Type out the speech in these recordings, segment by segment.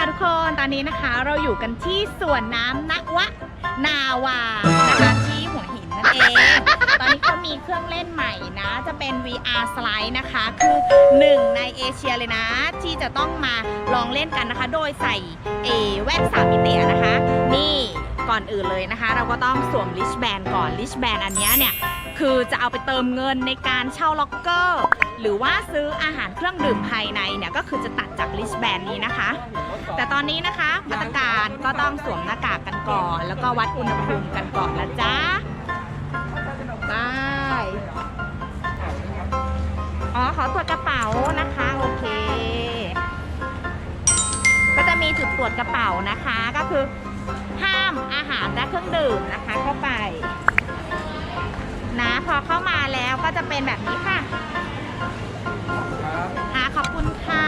ค่ะทุกคนตอนนี้นะคะเราอยู่กันที่สวนน้ำนวะ นาวานะคะที่หัวหินนั่นเอง ตอนนี้เขามีเครื่องเล่นใหม่นะ จะเป็น VR slide นะคะ คือหนึ่งในเอเชียเลยนะ ที่จะต้องมาลองเล่นกันนะคะ โดยใส่เอแว่นสามมิตินะคะ นี่ก่อนอื่นเลยนะคะ เราก็ต้องสวมลิชแบนก่อนลิชแบนอันนี้เนี่ย คือจะเอาไปเติมเงินในการเช่าล็อกเกอร์ หรือว่าซื้ออาหารเครื่องดื่มภายในเนี่ยก็คือจะตัดจากลิชแบนนี้นะคะ แต่ตอนนี้นะคะมาตรการก็ต้องสวมหน้ากากกันก่อน แล้วก็วัดอุณหภูมิกันก่อนนะจ๊ะไปอ๋อขอตรวจกระเป๋านะคะโอเค ก็จะมีจุดตรวจกระเป๋านะคะก็คือห้ามอาหารและเครื่องดื่มนะคะเข้าไป นะพอเข้ามาแล้วก็จะเป็นแบบนี้ค่ะ ขอบคุณค่ะ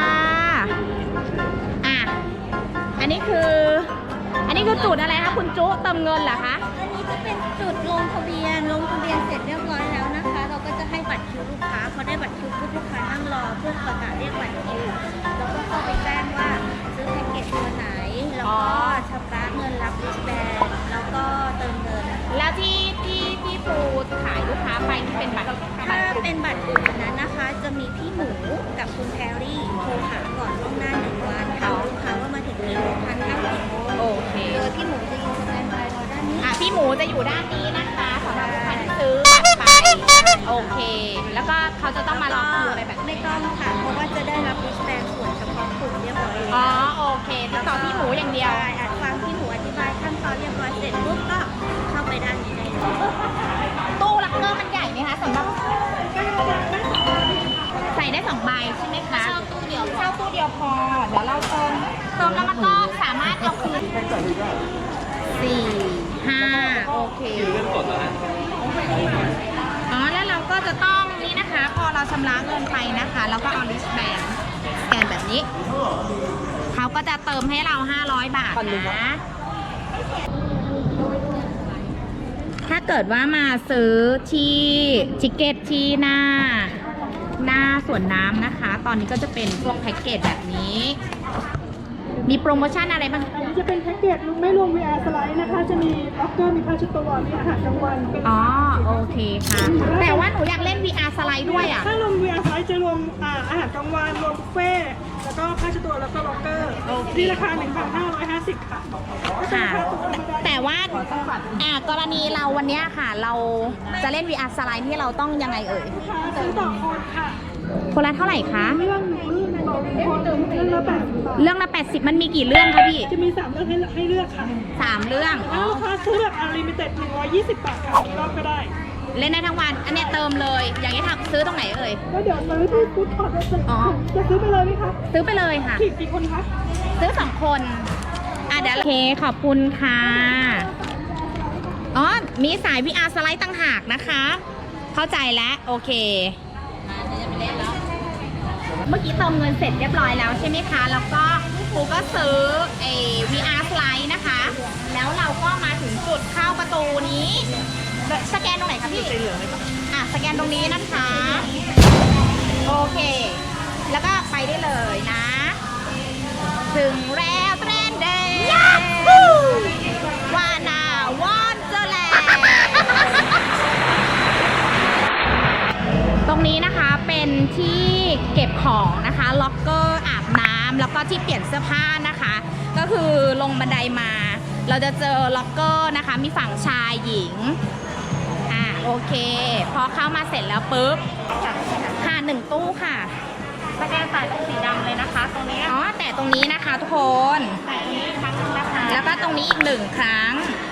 อะ อันนี้คือ อันนี้คือจุดอะไรคะคุณจุเติมเงินเหรอคะ อันนี้จะเป็นจุดลงทะเบียน ลงทะเบียนเสร็จเรียบร้อยแล้วนะคะ เราก็จะให้บัตรคิวลูกค้าพอได้บัตรคิวปุ๊บลูกค้านั่งรอเพื่อประกาศเรียกบัตรคิว แล้วก็เข้าไปแจ้งว่าซื้อแพ็กเกจตัวไหน แล้วก็ชำระเงินรับริสแบนแล้วก็เติมเงิน แล้วที่ที่ที่ปูขายลูกค้าไปที่เป็นบัตรถ้าเป็นบัตรกลุ่มนั้นนะคะ จะมีพี่หมูกับคุณแพรรี่โทรหาก่อนล่วงหน้าหนึ่งวันถามลูกค้าว่ามาถึงกี่โมงทานข้าวกี่โมงโอเค โดยพี่หมูจะอยู่สแตนบายรอด้านนี้อะพี่หมูจะอยู่ด้านนี้นะคะสำหรับลูกค้าที่ซื้อบัตรไปโอเค แล้วก็เขาจะต้องมารอคิวอะไรแบบไม่นี้ต้องค่ะเพราะว่าจะได้รับริสแบนส่วนเฉพาะกลุ่มเรียบร้อยอ๋อโอเคติดต่อพี่หมูอย่างเดียว ใช่อะฟังพี่หมูอธิบายขั้นตอนเรียบร้อยเสร็จปุ๊บก็เข้าไปด้านนี้ได้เลย องใบใช่ไหมคะเช่าตู้เดียวเช่าตู้เดียวพอ เดี๋ยวเราเติมเติมแล้วมันก็สามารถเอาคืนสี่ห้าโอเคอ๋อแล้วเราก็จะต้องนี่นะคะ พอเราชำระเงินไปนะคะเราก็เอาลิสแบนสแกนแบบนี้ เขาก็จะเติมให้เรา 500 บาทนะ ถ้าเกิดว่ามาซื้อที่ทิเก็ตที่หน้า หน้าส่วนน้ำนะคะ ตอนนี้ก็จะเป็นพวกแพ็กเกจแบบนี้ มีโปรโมชั่นอะไรบ้าง อันนี้จะเป็นแพ็กเกจไม่รวม VR สไลด์นะคะ จะมีล็อกเกอร์มีผ้าเชุดตัวมีอาหารกลางวันเป็นอ๋อ โอเคค่ะ แต่ว่าหนูอยากเล่น VR สไลด์ด้วยอะ ถ้ารวม VR สไลด์จะรวมอ่าอาหารกลางวันรวมบุฟเฟ่ต์แล้วก็ผ้าเชุดตัวแล้วก็ล็อกเกอร์โอเคที่ราคา 1,550 ค่ะค่ะราคาตัวธรรมดาแต่ว่าอ่ากรณีเราวันเนี้ยค่ะ เราจะเล่น VR สไลด์ที่เราต้องยังไงเอ่ย ลูกค้าซื้อต่อคนค่ะ คนละเท่าไหร่คะ เรื่องหนึ่งเรื่องต่อคนเรื่องละ80บาทเรื่องละ 80 มันมีกี่เรื่องคะพี่จะมี3เรื่องให้ให้เลือกค่ะสามเรื่องถ้าลูกค้าซื้อแบบอ n l ลิมิเต็ด120บาทค่ะกี่รอบก็ได้ เล่นได้ทั้งวัน อันเนี้ยเติมเลย อย่างนี้ทำซื้อตรงไหนเอ่ยก็เดี๋ยวซื้อที่ฟู้ดคอร์ทได้เลยอ๋อ จะซื้อไปเลยไหมคะซื้อไปเลยค่ะ กี่กี่คนคะซื้อสองคน อะเดี๋ยวโอเคขอบคุณค่ะ อ๋อ มีสาย VR สไลด์ตั้งหากนะคะ เข้าใจแล้ว โอเคเมื่อกี้เติมเงินเสร็จเรียบร้อยแล้วใช่ไหมคะ แล้วก็ครูก็ซื้อไอ้ VR สไลด์นะคะ แล้วเราก็มาถึงจุดเข้าประตูนี้ สแกนตรงไหนคะพี่อะสแกนตรงนี้นะคะ โอเค แล้วก็ไปได้เลยนะ ถึงแล้วแร ของนะคะล็อกเกอร์อาบน้ำแล้วก็ที่เปลี่ยนเสื้อผ้านะคะ ก็คือลงบันไดมา เราจะเจอล็อกเกอร์นะคะ มีฝั่งชายหญิงอ่าโอเค พอเข้ามาเสร็จแล้วปุ๊บค่ะหนึ่งตู้ค่ะสแกนสายตรงสีดำเลยนะคะ ตรงนี้อ๋อแต่ตรงนี้นะคะทุกคนสายตรงนี้ครั้งนึงนะคะแล้วก็ตรงนี้อีกหนึ่งครั้งอ่านี่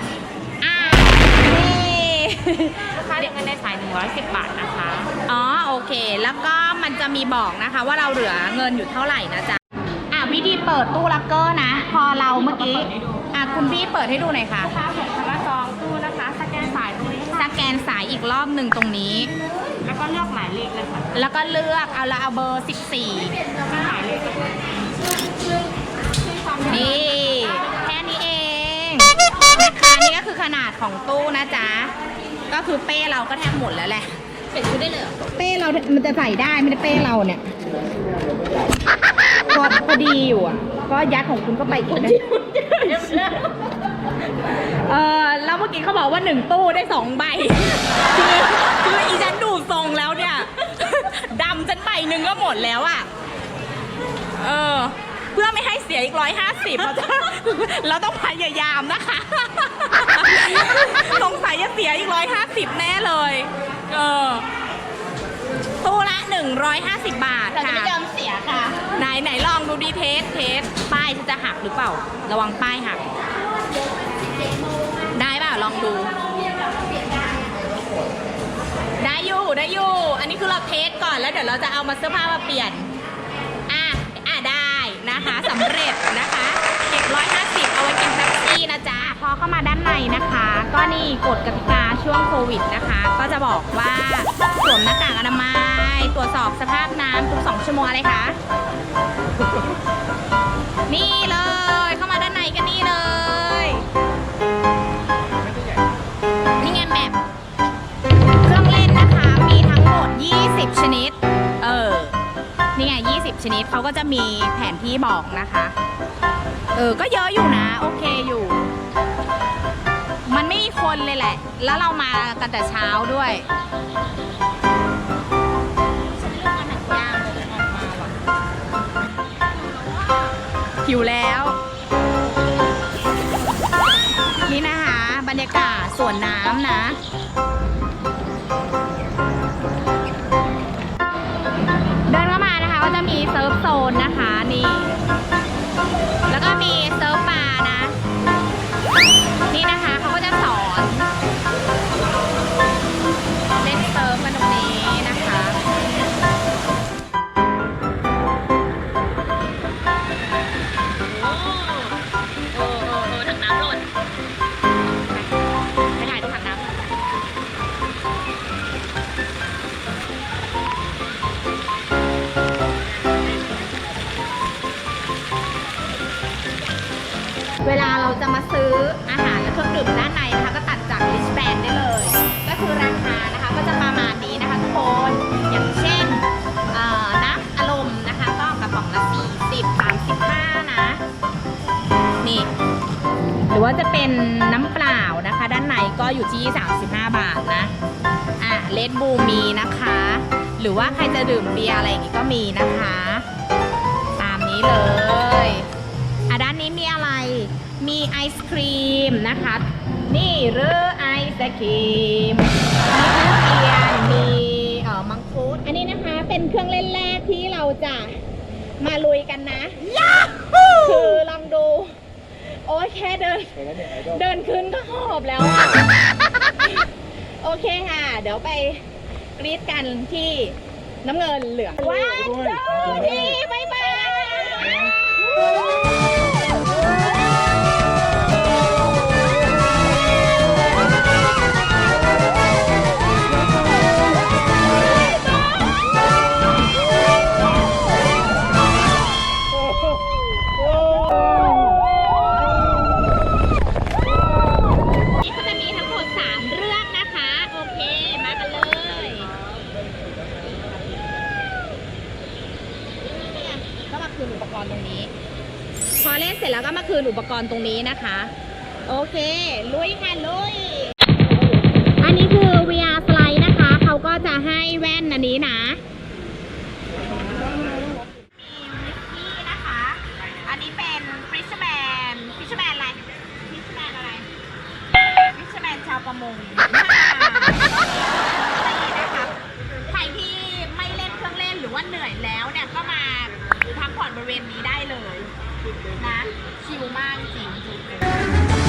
ลูกค้าเรียกเงินในสาย 110 บาทนะคะ อ๋อโอเค แล้วก็มันจะมีบอกนะคะ ว่าเราเหลือเงินอยู่เท่าไหร่นะจ๊ะอะวิธีเปิดตู้ลักเกอร์นะ พอเราเมื่อกี้อะคุณพี่เปิดให้ดูหน่อยค่ะ ลูกค้าผมคำว่าจองตู้นะคะ สแกนสายตรงนี้สค่ะ แกนสายอีกรอบหนึ่งตรงนี้ แล้วก็เลือกหมายเลขเลยค่ะแล้วก็เลือกเอาละเอาเบอร์ 14มีหมายเลขก็คือนี่ แค่นี้เองนะคะนี่ก็คือขนาดของตู้นะจ๊ะ ก็คือเป้เราก็แทบหมดแล้วแหละเป็นชุดได้เลยเหรอเป้เรา มันจะใส่ได้ไม่ได้เป้เราเนี่ยก็พอดีอยู่อะ ก็ยัดของคุณก็ไปอีกนะเออแล้วเมื่อกี้เขาบอกว่าหนึ่งตู้ได้สองใบ คือคืออีฉันดูทรงแล้วเนี่ยดำฉันใบหนึ่งก็หมดแล้วอะ เออ เพื่อไม่ให้เสียอีกร้อยห้าสิบเราจะเราต้องพยายามนะคะ สงสัยจะเสียอีกร้อยห้าสิบแน่เลย เออตู้ละ 150 บาทเราจะค่ะ ไม่ยอมเสียค่ะ ไหนไหนลองดูดีเทสเทสป้ายฉันจะหักหรือเปล่า ระวังป้ายหัก ได้เปล่าลองดู ได้อยู่ได้อยู่ อันนี้คือเราเทสก่อนแล้วเดี๋ยวเราจะเอามาเสื้อผ้ามาเปลี่ยนำเร็จนะคะเก็บร้อยห้าสิบเอาไว้กินแท็กซี่นะจ๊ะ พอเข้ามาด้านในนะคะ ก็นี่กฎกติกาช่วงโควิดนะคะ ก็จะบอกว่าสวมหน้ากากอนามัยตรวจสอบสภาพน้ำทุกสองชั่วโมงอะไรคะ นี่เลยเข้ามาด้านในกันนี่ 10 ชนิดเขาก็จะมีแผนที่บอกนะคะ เออ ก็เยอะอยู่นะ โอเคอยู่ มันไม่มีคนเลยแหละ แล้วเรามากันแต่เช้าด้วยหิวแล้ว นี่นะคะ บรรยากาศสวนน้ำนะ อยู่ที่ 35 บาทนะ อะเลดบูมีนะคะ หรือว่าใครจะดื่มเบียร์อะไรอย่างงี้ก็มีนะคะ ตามนี้เลย อะด้านนี้มีอะไร มีไอศครีมนะคะ นี่หรือไอศครีม มีทุเรียน มีเอ่อมังคุด อันนี้นะคะเป็นเครื่องเล่นแรกที่เราจะมาลุยกันนะ คือลอง อ้ยแค่เดิน เดินขึ้นก็หอบแล้วอะโอเคค่ะ เดี๋ยวไปกรีดกันที่น้ำเงินเหลืองวันจูทีบายบายนี่ คืนอุปกรณ์ตรงนี้นะคะ โอเค ลุยค่ะลุย อันนี้คือ VR slide นะคะ เขาก็จะให้แว่นอันนี้นะมีวิสกี้นะคะอันนี้เป็น Fisherman Fisherman อะไร Fisherman อะไรฟิชแมนชาวประมงใครที่ไม่เล่นเครื่องเล่นหรือว่าเหนื่อยแล้วเนี่ยก็มาพักผ่อนบริเวณนี้ได้ นะชิลมากจริง